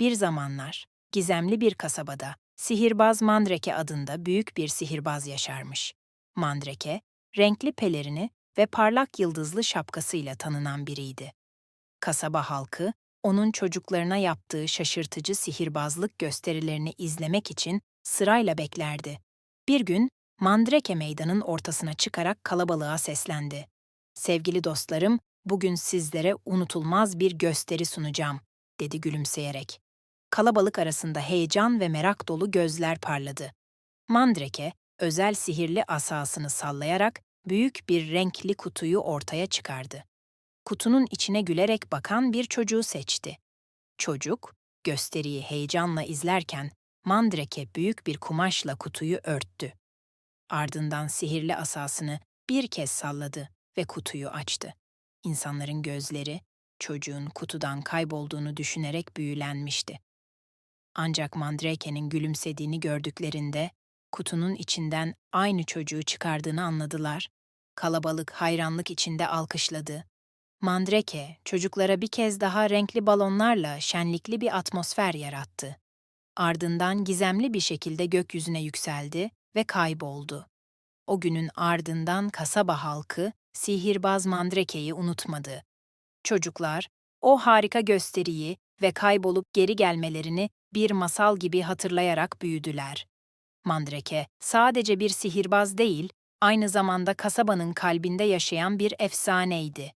Bir zamanlar, gizemli bir kasabada, sihirbaz Mandreke adında büyük bir sihirbaz yaşarmış. Mandreke, renkli pelerini ve parlak yıldızlı şapkasıyla tanınan biriydi. Kasaba halkı, onun çocuklarına yaptığı şaşırtıcı sihirbazlık gösterilerini izlemek için sırayla beklerdi. Bir gün, Mandreke meydanın ortasına çıkarak kalabalığa seslendi. Sevgili dostlarım, bugün sizlere unutulmaz bir gösteri sunacağım, dedi gülümseyerek. Kalabalık arasında heyecan ve merak dolu gözler parladı. Mandreke, özel sihirli asasını sallayarak büyük bir renkli kutuyu ortaya çıkardı. Kutunun içine gülerek bakan bir çocuğu seçti. Çocuk, gösteriyi heyecanla izlerken Mandreke büyük bir kumaşla kutuyu örttü. Ardından sihirli asasını bir kez salladı ve kutuyu açtı. İnsanların gözleri çocuğun kutudan kaybolduğunu düşünerek büyülenmişti. Ancak Mandreke'nin gülümsediğini gördüklerinde kutunun içinden aynı çocuğu çıkardığını anladılar. Kalabalık hayranlık içinde alkışladı. Mandreke çocuklara bir kez daha renkli balonlarla şenlikli bir atmosfer yarattı. Ardından gizemli bir şekilde gökyüzüne yükseldi ve kayboldu. O günün ardından kasaba halkı sihirbaz Mandreke'yi unutmadı. Çocuklar o harika gösteriyi ve kaybolup geri gelmelerini bir masal gibi hatırlayarak büyüdüler. Mandreke sadece bir sihirbaz değil, aynı zamanda kasabanın kalbinde yaşayan bir efsaneydi.